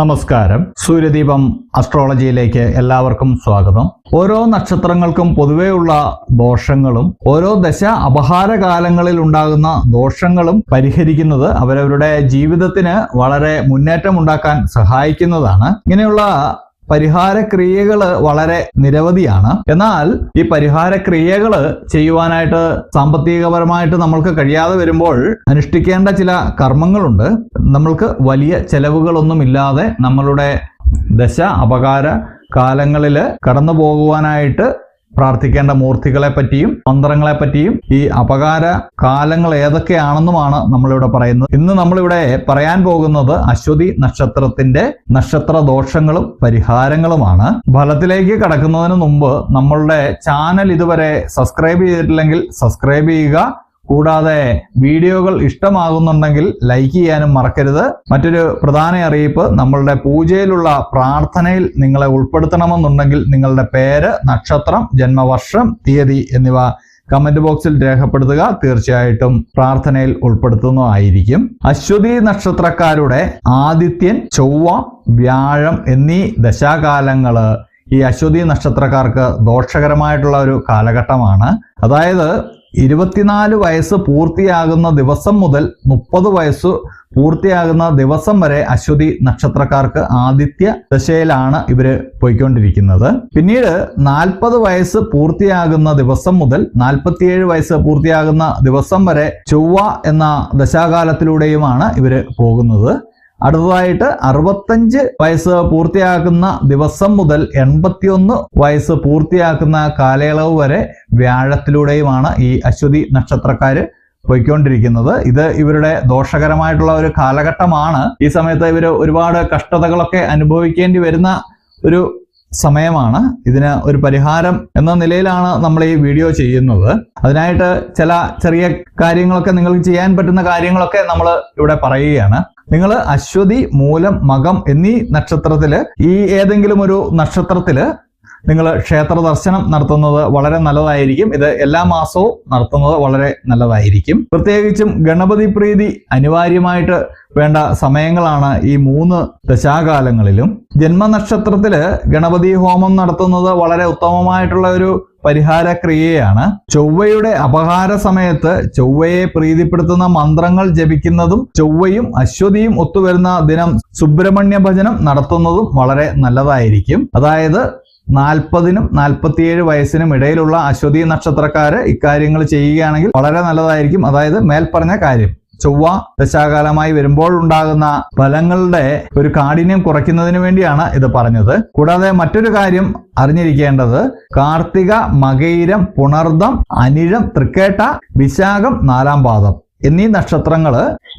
നമസ്കാരം. സൂര്യദീപം അസ്ട്രോളജിയിലേക്ക് എല്ലാവർക്കും സ്വാഗതം. ഓരോ നക്ഷത്രങ്ങൾക്കും പൊതുവെയുള്ള ദോഷങ്ങളും ഓരോ ദശ അപഹാര കാലങ്ങളിൽ ഉണ്ടാകുന്ന ദോഷങ്ങളും പരിഹരിക്കുന്നത് അവരവരുടെ ജീവിതത്തിന് വളരെ മുന്നേറ്റം ഉണ്ടാക്കാൻ സഹായിക്കുന്നതാണ്. ഇങ്ങനെയുള്ള പരിഹാര ക്രിയകൾ വളരെ നിരവധിയാണ്. എന്നാൽ ഈ പരിഹാര ക്രിയകൾ ചെയ്യുവാനായിട്ട് സാമ്പത്തികപരമായിട്ട് നമ്മൾക്ക് കഴിയാതെ വരുമ്പോൾ അനുഷ്ഠിക്കേണ്ട ചില കർമ്മങ്ങളുണ്ട്. നമ്മൾക്ക് വലിയ ചെലവുകളൊന്നുമില്ലാതെ നമ്മളുടെ ദശ അപകാര കാലങ്ങളിൽ കടന്നു പോകുവാനായിട്ട് പ്രാർത്ഥിക്കേണ്ട മൂർത്തികളെ പറ്റിയും മന്ത്രങ്ങളെ പറ്റിയും ഈ അപകാര കാലങ്ങൾ ഏതൊക്കെയാണെന്നുമാണ് നമ്മളിവിടെ പറയുന്നത്. ഇന്ന് നമ്മളിവിടെ പറയാൻ പോകുന്നത് അശ്വതി നക്ഷത്രത്തിന്റെ നക്ഷത്ര ദോഷങ്ങളും പരിഹാരങ്ങളുമാണ്. ഫലത്തിലേക്ക് കടക്കുന്നതിന് മുമ്പ് നമ്മളുടെ ചാനൽ ഇതുവരെ സബ്സ്ക്രൈബ് ചെയ്തിട്ടില്ലെങ്കിൽ സബ്സ്ക്രൈബ് ചെയ്യുക. കൂടാതെ വീഡിയോകൾ ഇഷ്ടമാകുന്നുണ്ടെങ്കിൽ ലൈക്ക് ചെയ്യാനും മറക്കരുത്. മറ്റൊരു പ്രധാന അറിയിപ്പ് നമ്മളുടെ പൂജയിലുള്ള പ്രാർത്ഥനയിൽ നിങ്ങളെ ഉൾപ്പെടുത്തണമെന്നുണ്ടെങ്കിൽ നിങ്ങളുടെ പേര് നക്ഷത്രം ജന്മവർഷം തീയതി എന്നിവ കമന്റ് ബോക്സിൽ രേഖപ്പെടുത്തുക. തീർച്ചയായിട്ടും പ്രാർത്ഥനയിൽ ഉൾപ്പെടുത്തുന്നതായിരിക്കും. അശ്വതി നക്ഷത്രക്കാരുടെ ആദിത്യൻ ചൊവ്വ വ്യാഴം എന്നീ ദശാകാലങ്ങൾ ഈ അശ്വതി നക്ഷത്രക്കാർക്ക് ദോഷകരമായിട്ടുള്ള ഒരു കാലഘട്ടമാണ്. അതായത് ഇരുപത്തിനാല് വയസ്സ് പൂർത്തിയാകുന്ന ദിവസം മുതൽ മുപ്പത് വയസ്സ് പൂർത്തിയാകുന്ന ദിവസം വരെ അശ്വതി നക്ഷത്രക്കാർക്ക് ആദിത്യ ദശയിലാണ് ഇവർ പോയിക്കൊണ്ടിരിക്കുന്നത്. പിന്നീട് നാൽപ്പത് വയസ്സ് പൂർത്തിയാകുന്ന ദിവസം മുതൽ നാൽപ്പത്തിയേഴ് വയസ്സ് പൂർത്തിയാകുന്ന ദിവസം വരെ ചൊവ്വ എന്ന ദശാകാലത്തിലൂടെയുമാണ് ഇവർ പോകുന്നത്. അടുത്തതായിട്ട് അറുപത്തഞ്ച് വയസ്സ് പൂർത്തിയാക്കുന്ന ദിവസം മുതൽ എൺപത്തിയൊന്ന് വയസ്സ് പൂർത്തിയാക്കുന്ന കാലയളവ് വരെ വ്യാഴത്തിലൂടെയുമാണ് ഈ അശ്വതി നക്ഷത്രക്കാര് പോയിക്കൊണ്ടിരിക്കുന്നത്. ഇത് ഇവരുടെ ദോഷകരമായിട്ടുള്ള ഒരു കാലഘട്ടമാണ്. ഈ സമയത്ത് ഇവർ ഒരുപാട് കഷ്ടതകളൊക്കെ അനുഭവിക്കേണ്ടി വരുന്ന ഒരു സമയമാണ്. ഇതിന് ഒരു പരിഹാരം എന്ന നിലയിലാണ് നമ്മൾ ഈ വീഡിയോ ചെയ്യുന്നത്. അതിനായിട്ട് ചില ചെറിയ കാര്യങ്ങളൊക്കെ നിങ്ങൾക്ക് ചെയ്യാൻ പറ്റുന്ന കാര്യങ്ങളൊക്കെ നമ്മൾ ഇവിടെ പറയുകയാണ്. നിങ്ങൾ അശ്വതി മൂലം മകം എന്നീ നക്ഷത്രത്തിൽ ഈ ഏതെങ്കിലും ഒരു നക്ഷത്രത്തിൽ നിങ്ങൾ ക്ഷേത്ര ദർശനം നടത്തുന്നത് വളരെ നല്ലതായിരിക്കും. ഇത് എല്ലാ മാസവും നടത്തുന്നത് വളരെ നല്ലതായിരിക്കും. പ്രത്യേകിച്ചും ഗണപതി പ്രീതി അനിവാര്യമായിട്ട് വേണ്ട സമയങ്ങളാണ് ഈ മൂന്ന് ദശാകാലങ്ങളിലും. ജന്മനക്ഷത്രത്തിൽ ഗണപതി ഹോമം നടത്തുന്നത് വളരെ ഉത്തമമായിട്ടുള്ള ഒരു പരിഹാര ക്രിയയാണ്. ചൊവ്വയുടെ അപഹാര സമയത്ത് ചൊവ്വയെ പ്രീതിപ്പെടുത്തുന്ന മന്ത്രങ്ങൾ ജപിക്കുന്നതും ചൊവ്വയും അശ്വതിയും ഒത്തുവരുന്ന ദിനം സുബ്രഹ്മണ്യ ഭജനം നടത്തുന്നതും വളരെ നല്ലതായിരിക്കും. അതായത് നാൽപ്പതിനും നാൽപ്പത്തിയേഴ് വയസ്സിനും ഇടയിലുള്ള അശ്വതി നക്ഷത്രക്കാര് ഇക്കാര്യങ്ങൾ ചെയ്യുകയാണെങ്കിൽ വളരെ നല്ലതായിരിക്കും. അതായത് മേൽപ്പറഞ്ഞ കാര്യം. ചൊവ്വ ദശാകാലമായി വരുമ്പോൾ ഉണ്ടാകുന്ന ഫലങ്ങളുടെ ഒരു കാഠിന്യം കുറയ്ക്കുന്നതിന് വേണ്ടിയാണ് ഇത് പറഞ്ഞത്. കൂടാതെ മറ്റൊരു കാര്യം അറിഞ്ഞിരിക്കേണ്ടത് കാർത്തിക മകയിരം പുണർദം അനിഴം തൃക്കേട്ട വിശാഖം നാലാം പാദം എന്നീ നക്ഷത്രങ്ങൾ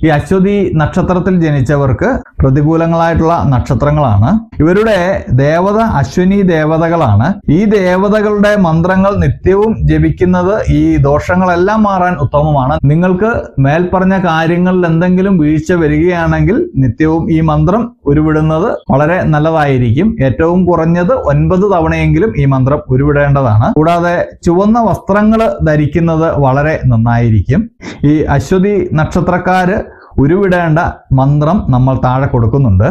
ഈ അശ്വതി നക്ഷത്രത്തിൽ ജനിച്ചവർക്ക് പ്രതികൂലങ്ങളായിട്ടുള്ള നക്ഷത്രങ്ങളാണ്. ഇവരുടെ ദേവത അശ്വനി ദേവതകളാണ്. ഈ ദേവതകളുടെ മന്ത്രങ്ങൾ നിത്യവും ജപിക്കുന്നത് ഈ ദോഷങ്ങളെല്ലാം മാറാൻ ഉത്തമമാണ്. നിങ്ങൾക്ക് മേൽപ്പറഞ്ഞ കാര്യങ്ങളിൽ എന്തെങ്കിലും വീഴ്ച വരികയാണെങ്കിൽ നിത്യവും ഈ മന്ത്രം ഉരുവിടുന്നത് വളരെ നല്ലതായിരിക്കും. ഏറ്റവും കുറഞ്ഞത് ഒൻപത് തവണയെങ്കിലും ഈ മന്ത്രം ഉരുവിടേണ്ടതാണ്. കൂടാതെ ചുവന്ന വസ്ത്രങ്ങൾ ധരിക്കുന്നത് വളരെ നന്നായിരിക്കും. ഈ അശ്വതി നക്ഷത്രക്കാര് ഉരുവിടേണ്ട മന്ത്രം നമ്മൾ താഴെ കൊടുക്കുന്നുണ്ട്.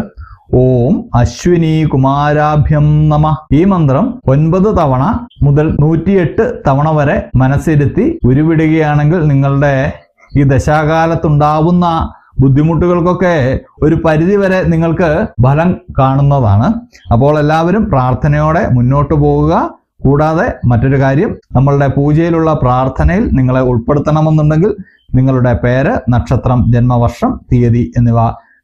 ഓം അശ്വിനി കുമാരാഭ്യം നമ. ഈ മന്ത്രം ഒൻപത് തവണ മുതൽ നൂറ്റിയെട്ട് തവണ വരെ മനസ്സിരുത്തി ഉരുവിടുകയാണെങ്കിൽ നിങ്ങളുടെ ഈ ദശാകാലത്തുണ്ടാവുന്ന ബുദ്ധിമുട്ടുകൾക്കൊക്കെ ഒരു പരിധി വരെ നിങ്ങൾക്ക് ഫലം കാണുന്നതാണ്. അപ്പോൾ എല്ലാവരും പ്രാർത്ഥനയോടെ മുന്നോട്ട് പോവുക കൂടാതെ മറ്റൊരു കാര്യം നമ്മളുടെ പൂജയിലുള്ള പ്രാർത്ഥനയിൽ നിങ്ങളെ ഉൾപ്പെടുത്തണമെന്നുണ്ടെങ്കിൽ നിങ്ങളുടെ പേര് നക്ഷത്രം ജന്മവർഷം തീയതി എന്നിവ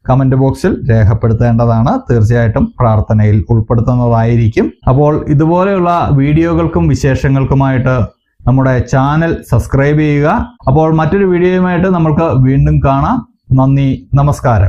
കമന്റ് ബോക്സിൽ രേഖപ്പെടുത്തേണ്ടതാണ്. തീർച്ചയായിട്ടും പ്രാർത്ഥനയിൽ ഉൾപ്പെടുത്തുന്നതായിരിക്കും. അപ്പോൾ ഇതുപോലെയുള്ള വീഡിയോകൾക്കും വിശേഷങ്ങൾക്കുമായിട്ട് നമ്മുടെ ചാനൽ സബ്സ്ക്രൈബ് ചെയ്യുക. അപ്പോൾ മറ്റൊരു വീഡിയോയുമായിട്ട് നമുക്ക് വീണ്ടും കാണാം. നന്ദി നമസ്കാരം.